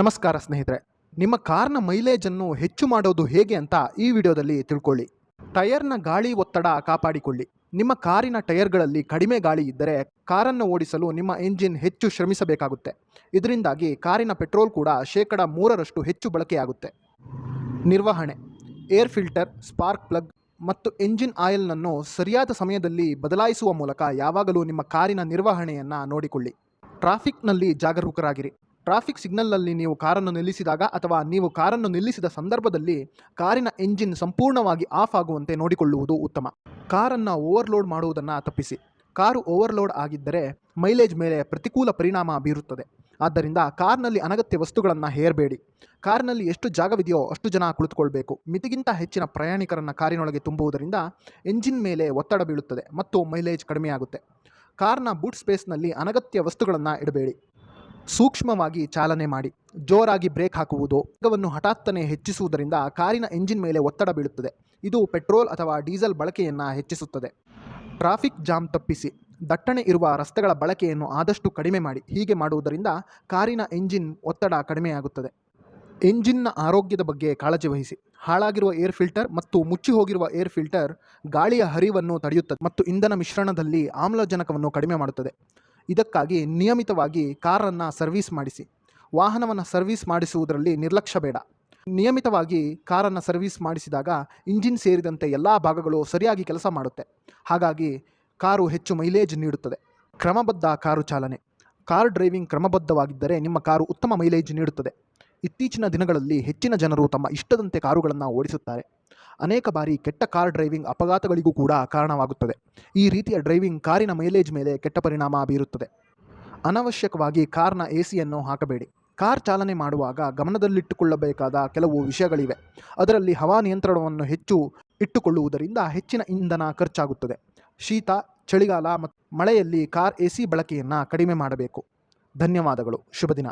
ನಮಸ್ಕಾರ ಸ್ನೇಹಿತರೆ. ನಿಮ್ಮ ಕಾರ್ನ ಮೈಲೇಜನ್ನು ಹೆಚ್ಚು ಮಾಡೋದು ಹೇಗೆ ಅಂತ ಈ ವಿಡಿಯೋದಲ್ಲಿ ತಿಳ್ಕೊಳ್ಳಿ. ಟಯರ್ನ ಗಾಳಿ ಒತ್ತಡ ಕಾಪಾಡಿಕೊಳ್ಳಿ. ನಿಮ್ಮ ಕಾರಿನ ಟಯರ್ಗಳಲ್ಲಿ ಕಡಿಮೆ ಗಾಳಿ ಇದ್ದರೆ ಕಾರನ್ನು ಓಡಿಸಲು ನಿಮ್ಮ ಎಂಜಿನ್ ಹೆಚ್ಚು ಶ್ರಮಿಸಬೇಕಾಗುತ್ತೆ. ಇದರಿಂದಾಗಿ ಕಾರಿನ ಪೆಟ್ರೋಲ್ ಕೂಡ ಶೇಕಡ ಮೂರರಷ್ಟು ಹೆಚ್ಚು ಬಳಕೆಯಾಗುತ್ತೆ. ನಿರ್ವಹಣೆ. ಏರ್ ಫಿಲ್ಟರ್, ಸ್ಪಾರ್ಕ್ ಪ್ಲಗ್ ಮತ್ತು ಎಂಜಿನ್ ಆಯಿಲ್ನನ್ನು ಸರಿಯಾದ ಸಮಯದಲ್ಲಿ ಬದಲಾಯಿಸುವ ಮೂಲಕ ಯಾವಾಗಲೂ ನಿಮ್ಮ ಕಾರಿನ ನಿರ್ವಹಣೆಯನ್ನು ನೋಡಿಕೊಳ್ಳಿ. ಟ್ರಾಫಿಕ್ನಲ್ಲಿ ಜಾಗರೂಕರಾಗಿರಿ. ಟ್ರಾಫಿಕ್ ಸಿಗ್ನಲ್ನಲ್ಲಿ ನೀವು ಕಾರನ್ನು ನಿಲ್ಲಿಸಿದಾಗ ಅಥವಾ ನೀವು ಕಾರನ್ನು ನಿಲ್ಲಿಸಿದ ಸಂದರ್ಭದಲ್ಲಿ ಕಾರಿನ ಎಂಜಿನ್ ಸಂಪೂರ್ಣವಾಗಿ ಆಫ್ ಆಗುವಂತೆ ನೋಡಿಕೊಳ್ಳುವುದು ಉತ್ತಮ. ಕಾರನ್ನು ಓವರ್ಲೋಡ್ ಮಾಡುವುದನ್ನು ತಪ್ಪಿಸಿ. ಕಾರು ಓವರ್ಲೋಡ್ ಆಗಿದ್ದರೆ ಮೈಲೇಜ್ ಮೇಲೆ ಪ್ರತಿಕೂಲ ಪರಿಣಾಮ ಬೀರುತ್ತದೆ. ಆದ್ದರಿಂದ ಕಾರ್ನಲ್ಲಿ ಅನಗತ್ಯ ವಸ್ತುಗಳನ್ನು ಹೇರಬೇಡಿ. ಕಾರ್ನಲ್ಲಿ ಎಷ್ಟು ಜಾಗವಿದೆಯೋ ಅಷ್ಟು ಜನ ಕುಳಿತುಕೊಳ್ಬೇಕು. ಮಿತಿಗಿಂತ ಹೆಚ್ಚಿನ ಪ್ರಯಾಣಿಕರನ್ನು ಕಾರಿನೊಳಗೆ ತುಂಬುವುದರಿಂದ ಎಂಜಿನ್ ಮೇಲೆ ಒತ್ತಡ ಬೀಳುತ್ತದೆ ಮತ್ತು ಮೈಲೇಜ್ ಕಡಿಮೆಯಾಗುತ್ತೆ. ಕಾರ್ನ ಬೂಟ್ ಸ್ಪೇಸ್ನಲ್ಲಿ ಅನಗತ್ಯ ವಸ್ತುಗಳನ್ನು ಇಡಬೇಡಿ. ಸೂಕ್ಷ್ಮವಾಗಿ ಚಾಲನೆ ಮಾಡಿ, ಜೋರಾಗಿ ಬ್ರೇಕ್ ಹಾಕುವುದು, ವೇಗವನ್ನು ಹಠಾತ್ತನೆ ಹೆಚ್ಚಿಸುವುದರಿಂದ ಕಾರಿನ ಎಂಜಿನ್ ಮೇಲೆ ಒತ್ತಡ ಬೀಳುತ್ತದೆ. ಇದು ಪೆಟ್ರೋಲ್ ಅಥವಾ ಡೀಸೆಲ್ ಬಳಕೆಯನ್ನು ಹೆಚ್ಚಿಸುತ್ತದೆ. ಟ್ರಾಫಿಕ್ ಜಾಮ್ ತಪ್ಪಿಸಿ, ದಟ್ಟಣೆ ಇರುವ ರಸ್ತೆಗಳ ಬಳಕೆಯನ್ನು ಆದಷ್ಟು ಕಡಿಮೆ ಮಾಡಿ, ಹೀಗೆ ಮಾಡುವುದರಿಂದ ಕಾರಿನ ಎಂಜಿನ್ ಒತ್ತಡ ಕಡಿಮೆಯಾಗುತ್ತದೆ. ಎಂಜಿನ್ನ ಆರೋಗ್ಯದ ಬಗ್ಗೆ ಕಾಳಜಿ ವಹಿಸಿ, ಹಾಳಾಗಿರುವ ಏರ್ ಫಿಲ್ಟರ್ ಮತ್ತು ಮುಚ್ಚಿ ಹೋಗಿರುವ ಏರ್ ಫಿಲ್ಟರ್ ಗಾಳಿಯ ಹರಿವನ್ನು ತಡೆಯುತ್ತದೆ ಮತ್ತು ಇಂಧನ ಮಿಶ್ರಣದಲ್ಲಿ ಆಮ್ಲಜನಕವನ್ನು ಕಡಿಮೆ ಮಾಡುತ್ತದೆ. ಇದಕ್ಕಾಗಿ ನಿಯಮಿತವಾಗಿ ಕಾರನ್ನು ಸರ್ವಿಸ್ ಮಾಡಿಸಿ. ವಾಹನವನ್ನು ಸರ್ವಿಸ್ ಮಾಡಿಸುವುದರಲ್ಲಿ ನಿರ್ಲಕ್ಷ್ಯ ಬೇಡ. ನಿಯಮಿತವಾಗಿ ಕಾರನ್ನು ಸರ್ವಿಸ್ ಮಾಡಿಸಿದಾಗ ಇಂಜಿನ್ ಸೇರಿದಂತೆ ಎಲ್ಲ ಭಾಗಗಳು ಸರಿಯಾಗಿ ಕೆಲಸ ಮಾಡುತ್ತೆ. ಹಾಗಾಗಿ ಕಾರು ಹೆಚ್ಚು ಮೈಲೇಜ್ ನೀಡುತ್ತದೆ. ಕ್ರಮಬದ್ಧ ಕಾರು ಚಾಲನೆ. ಕಾರ್ ಡ್ರೈವಿಂಗ್ ಕ್ರಮಬದ್ಧವಾಗಿದ್ದರೆ ನಿಮ್ಮ ಕಾರು ಉತ್ತಮ ಮೈಲೇಜ್ ನೀಡುತ್ತದೆ. ಇತ್ತೀಚಿನ ದಿನಗಳಲ್ಲಿ ಹೆಚ್ಚಿನ ಜನರು ತಮ್ಮ ಇಷ್ಟದಂತೆ ಕಾರುಗಳನ್ನು ಓಡಿಸುತ್ತಾರೆ. ಅನೇಕ ಬಾರಿ ಕೆಟ್ಟ ಕಾರ್ ಡ್ರೈವಿಂಗ್ ಅಪಘಾತಗಳಿಗೂ ಕೂಡ ಕಾರಣವಾಗುತ್ತದೆ. ಈ ರೀತಿಯ ಡ್ರೈವಿಂಗ್ ಕಾರಿನ ಮೈಲೇಜ್ ಮೇಲೆ ಕೆಟ್ಟ ಪರಿಣಾಮ ಬೀರುತ್ತದೆ. ಅನವಶ್ಯಕವಾಗಿ ಕಾರ್ನ ಎ ಸಿಯನ್ನು ಹಾಕಬೇಡಿ. ಕಾರ್ ಚಾಲನೆ ಮಾಡುವಾಗ ಗಮನದಲ್ಲಿಟ್ಟುಕೊಳ್ಳಬೇಕಾದ ಕೆಲವು ವಿಷಯಗಳಿವೆ. ಅದರಲ್ಲಿ ಹವಾ ನಿಯಂತ್ರಣವನ್ನು ಹೆಚ್ಚು ಇಟ್ಟುಕೊಳ್ಳುವುದರಿಂದ ಹೆಚ್ಚಿನ ಇಂಧನ ಖರ್ಚಾಗುತ್ತದೆ. ಶೀತ, ಚಳಿಗಾಲ ಮತ್ತು ಮಳೆಯಲ್ಲಿ ಕಾರ್ ಎ ಸಿ ಬಳಕೆಯನ್ನು ಕಡಿಮೆ ಮಾಡಬೇಕು. ಧನ್ಯವಾದಗಳು. ಶುಭ ದಿನ